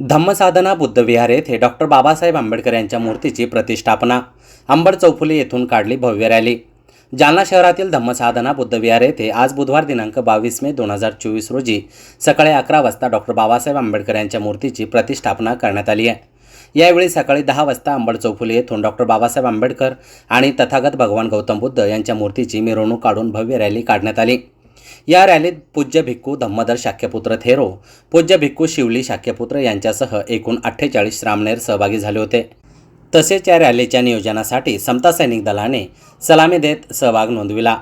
धम्मसाधना बुद्धविहार येथे डॉक्टर बाबासाहेब आंबेडकर यांच्या मूर्तीची प्रतिष्ठापना अंबड चौफुले येथून काढली भव्य रॅली. जालना शहरातील धम्मसाधना बुद्धविहार येथे आज बुधवार दिनांक बावीस मे दोन हजार चोवीस रोजी सकाळी अकरा वाजता डॉक्टर बाबासाहेब आंबेडकर यांच्या मूर्तीची प्रतिष्ठापना करण्यात आली आहे. यावेळी सकाळी दहा वाजता अंबड चौफुले येथून डॉक्टर बाबासाहेब आंबेडकर आणि तथागत भगवान गौतम बुद्ध यांच्या मूर्तीची मिरवणूक काढून भव्य रॅली काढण्यात आली. या रॅलीत पूज्य भिक्खू धम्मदर शाक्यपुत्र थेरो पूज्य भिक्खू शिवली शाक्यपुत्र यांच्यासह एकूण अठ्ठेचाळीस श्रामणेर सहभागी झाले होते. तसेच या रॅलीच्या नियोजनासाठी समता सैनिक दलाने सलामी देत सहभाग नोंदविला.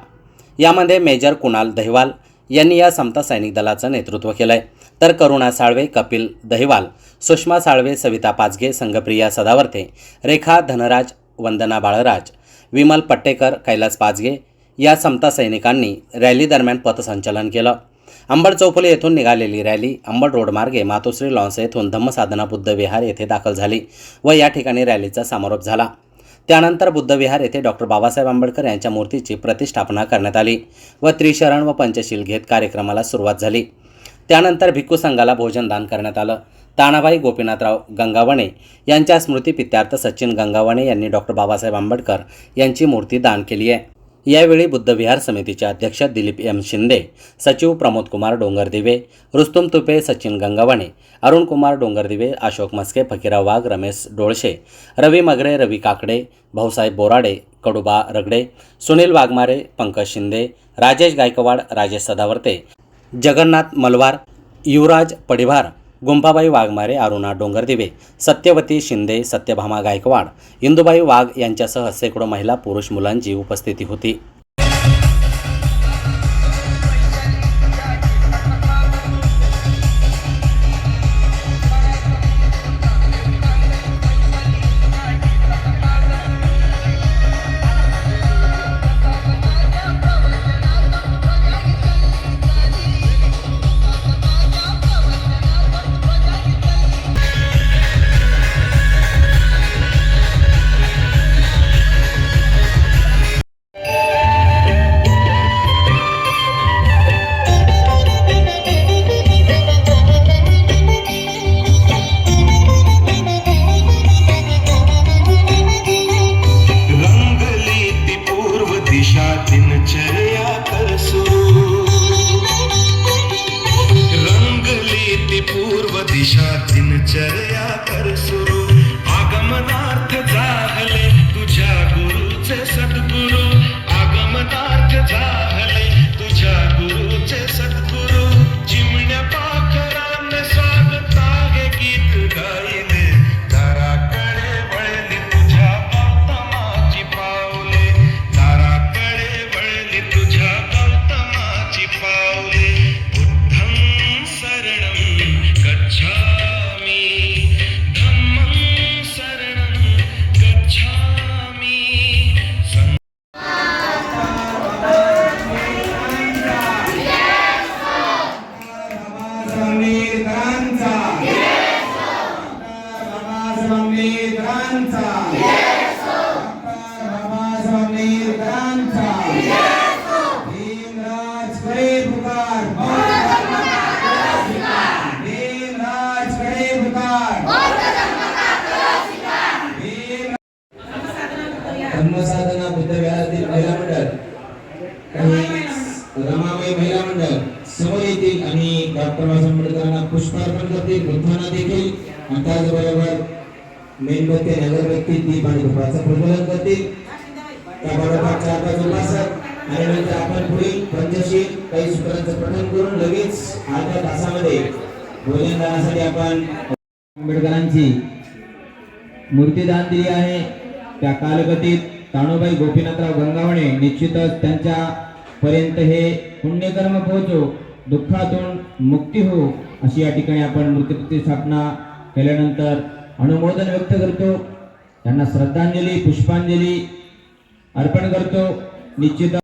यामध्ये मेजर कुणाल दहिवाल यांनी या समता सैनिक दलाचं नेतृत्व केलंय. तर करुणा साळवे कपिल दहिवाल सुषमा साळवे सविता पाचगे संघप्रिया सदावर्ते रेखा धनराज वंदना बाळराज विमल पट्टेकर कैलास पाचगे या समता सैनिकांनी रॅली दरम्यान पथसंचलन केलं. अंबड चौफुले येथून निघालेली रॅली अंबड रोडमार्गे मातोश्री लॉन्स येथून धम्मसाधना बुद्ध विहार येथे दाखल झाली व या ठिकाणी रॅलीचा समारोप झाला. त्यानंतर बुद्धविहार येथे डॉक्टर बाबासाहेब आंबेडकर यांच्या मूर्तीची प्रतिष्ठापना करण्यात आली व त्रिशरण व पंचशील घेत कार्यक्रमाला सुरुवात झाली. त्यानंतर भिक्खू संघाला भोजनदान करण्यात आलं. तानाबाई गोपीनाथराव गंगावणे यांच्या स्मृतिपित्यार्थ सचिन गंगावणे यांनी डॉक्टर बाबासाहेब आंबेडकर यांची मूर्ती दान केली आहे. यावेळी बुद्धविहार समितीचे अध्यक्ष दिलीप एम शिंदे सचिव प्रमोद कुमार डोंगरदिवे रुस्तुम तुपे सचिन गंगावाणे अरुण कुमार डोंगरदिवे अशोक मस्के फकीराव वाघ रमेश डोळशे रवी मगरे रवी काकडे भाऊसाहेब बोराडे कडुबा रगडे सुनील वाघमारे पंकज शिंदे राजेश गायकवाड राजेश सदावर्ते जगन्नाथ मलवार युवराज पडिभार गुंफाबाई वाघमारे अरुणा डोंगरदिवे सत्यवती शिंदे सत्यभामा गायकवाड इंदुबाई वाघ यांच्यासह शेकडो महिला पुरुष मुलांची उपस्थिती होती. दिशा दिनचर्या कर रंगली ती पूर्व दिशा धम्मसाधना बुद्ध विहारातील महिला मंडळ रमाबाई महिला मंडळ समोर येतील आणि डॉक्टर बाबासाहेब आंबेडकरांना पुष्पार्पण करतील देखील आणि त्याचबरोबर मेणबत्ती दीप आणि धुपाचं प्रज्वलन करतील त्याबरोबर चार पाच उपासक आणि नंतर आपण पुढील पंचशील काही सूत्रांचं पठण करून लगेच अर्ध्या तासामध्ये भोजनदानासाठी आपण आंबेडकरांची मूर्तीदान दिली आहे. त्या कालगतीत ताणोबाई गोपीनाथराव गंगावणे निश्चितच त्यांच्या पर्यंत हे पुण्यकर्म पोहोचो दुःखातून मुक्ती हो अशी या ठिकाणी आपण मूर्ती स्थापना केल्यानंतर अनुमोदन व्यक्त करतो. त्यांना श्रद्धांजली पुष्पांजली અર્પણ કરતો નિશ્ચિત